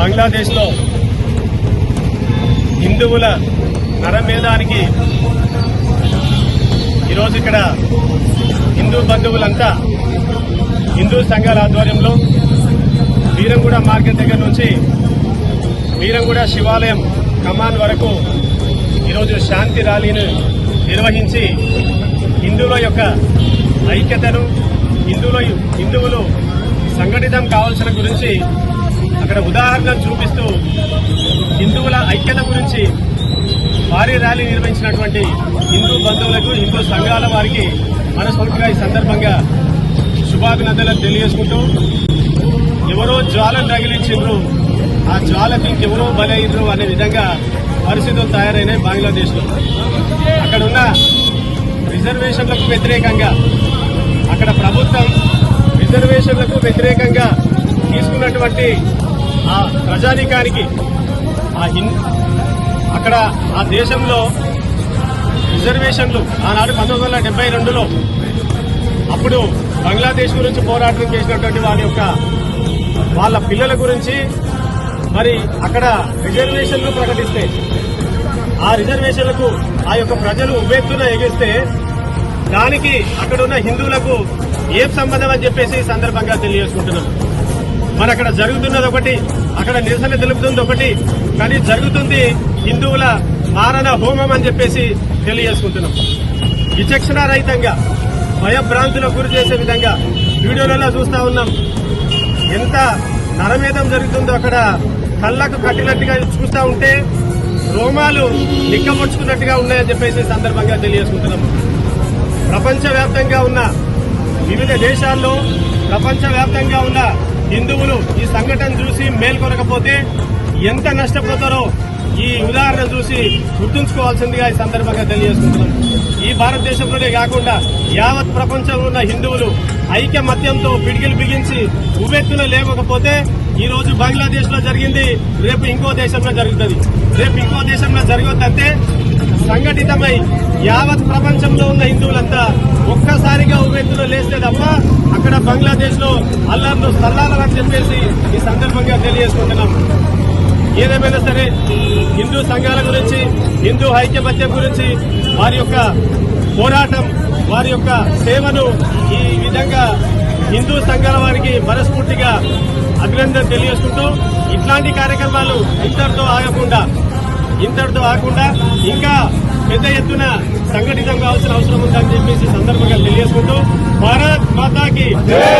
బంగ్లాదేశ్లో హిందువుల నరమేధానికి ఈరోజు ఇక్కడ హిందూ బంధువులంతా హిందూ సంఘాల ఆధ్వర్యంలో వీరంగూడ మార్గం దగ్గర నుంచి వీరంగూడ శివాలయం కమాన్ వరకు ఈరోజు శాంతి ర్యాలీని నిర్వహించి హిందువుల యొక్క ఐక్యతను హిందువుల హిందువులు సంఘటితం కావాల్సిన గురించి అక్కడ ఉదాహరణలు చూపిస్తూ హిందువుల ఐక్యత గురించి భారీ ర్యాలీ నిర్వహించినటువంటి హిందూ బంధువులకు హిందూ సంఘాల వారికి మనస్ఫూర్తిగా ఈ సందర్భంగా శుభాభినందనలు తెలియజేసుకుంటూ ఎవరో జ్వాలను తగిలించిండ్రు ఆ జ్వాలకు ఇంకెవరో బలయ్యిండ్రు అనే విధంగా పరిస్థితులు తయారైనాయి బంగ్లాదేశ్లో. అక్కడున్న అక్కడ ఉన్న రిజర్వేషన్లకు వ్యతిరేకంగా అక్కడ ప్రభుత్వం రిజర్వేషన్లకు వ్యతిరేకంగా తీసుకున్నటువంటి ఆ ప్రజానీకానికి ఆ హిం అక్కడ ఆ దేశంలో రిజర్వేషన్లు ఆనాడు పంతొమ్మిది వందల డెబ్బై రెండులో అప్పుడు బంగ్లాదేశ్ గురించి పోరాటం చేసినటువంటి వారి యొక్క వాళ్ళ పిల్లల గురించి మరి అక్కడ రిజర్వేషన్లు ప్రకటిస్తే ఆ రిజర్వేషన్లకు ఆ యొక్క ప్రజలు ఉవ్వెత్తున ఎగిస్తే దానికి అక్కడున్న హిందువులకు ఏం సంబంధం అని చెప్పేసి ఈ సందర్భంగా తెలియజేసుకుంటున్నాం మరి అక్కడ జరుగుతున్నది ఒకటి అక్కడ నిరసన తెలుపుతుంది ఒకటి కానీ జరుగుతుంది హిందువుల మారణ హోమం అని చెప్పేసి తెలియజేసుకుంటున్నాం. విచక్షణ రహితంగా భయభ్రాంతులకు గురి చేసే విధంగా వీడియోలలో చూస్తా ఉన్నాం. ఎంత నరమేధం జరుగుతుందో అక్కడ కళ్ళకు కట్టినట్టుగా చూస్తూ ఉంటే రోమాలు నిక్కమొచ్చుకున్నట్టుగా ఉన్నాయని చెప్పేసి సందర్భంగా తెలియజేసుకుంటున్నాం. ప్రపంచవ్యాప్తంగా ఉన్న వివిధ దేశాల్లో ప్రపంచవ్యాప్తంగా ఉన్న హిందువులు ఈ సంఘటన చూసి మేల్కొనకపోతే ఎంత నష్టపోతారో ఈ ఉదాహరణ చూసి గుర్తుంచుకోవాల్సిందిగా ఈ సందర్భంగా తెలియజేసుకుంటున్నాం ఈ భారతదేశంలోనే కాకుండా యావత్ ప్రపంచంలో ఉన్న హిందువులు ఐక్యమత్యంతో పిడికిలు బిగించి ఉవ్వెత్తున లేవకపోతే ఈ రోజు బంగ్లాదేశ్లో జరిగింది రేపు ఇంకో దేశంలో జరుగుతుంది. రేపు ఇంకో దేశంలో జరగొద్దంటే సంఘటితమై యావత్ ప్రపంచంలో ఉన్న హిందువులంతా ఒక్క ఉవ్వెత్తున లేస్తే తప్ప అక్కడ బంగ్లాదేశ్లో అల్లర్లు సల్లాలని చెప్పేసి ఈ సందర్భంగా తెలియజేసుకుంటున్నాం. ఏదేమైనా సరే హిందూ సంఘాల గురించి హిందూ ఐక్యమత్యం గురించి వారి యొక్క పోరాటం వారి యొక్క సేవను ఈ విధంగా హిందూ సంఘాల వారికి మనస్ఫూర్తిగా అభినందన తెలియజేసుకుంటూ ఇట్లాంటి కార్యక్రమాలు ఇంతటితో ఆగకుండా ఇంతటితో ఆగకుండా ఇంకా పెద్ద ఎత్తున సంఘటితం కావాల్సిన అవసరం ఉందని చెప్పేసి సందర్భం సందర్భంగా తెలియజేసుకుంటూ భారత్ మాతాకి